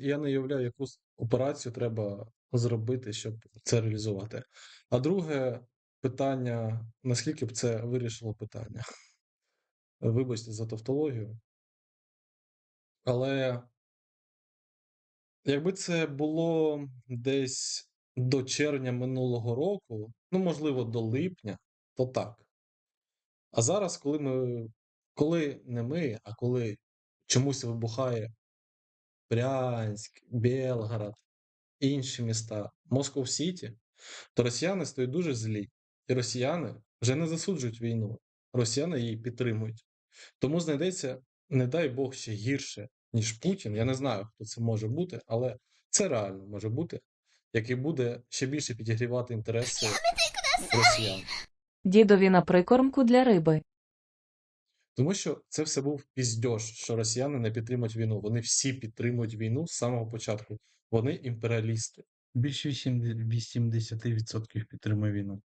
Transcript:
я не уявляю, яку операцію треба зробити, щоб це реалізувати. А друге питання: наскільки б це вирішило питання? Вибачте за тавтологію. Але якби це було десь до червня минулого року, ну, можливо, до липня, то так. А зараз, коли ми, коли не ми, а коли чомусь вибухає Брянськ, Белгород, інші міста, Москов Сіті, то росіяни стають дуже злі. І росіяни вже не засуджують війну, росіяни її підтримують. Тому знайдеться, не дай Бог, ще гірше, ніж Путін. Я не знаю, хто це може бути, але це реально може бути, який буде ще більше підігрівати інтереси росіян. Дідові на прикормку для риби. Тому що це все був піздьош, що росіяни не підтримують війну. Вони всі підтримують війну з самого початку. Вони імперіалісти. Більше 80% підтримує війну.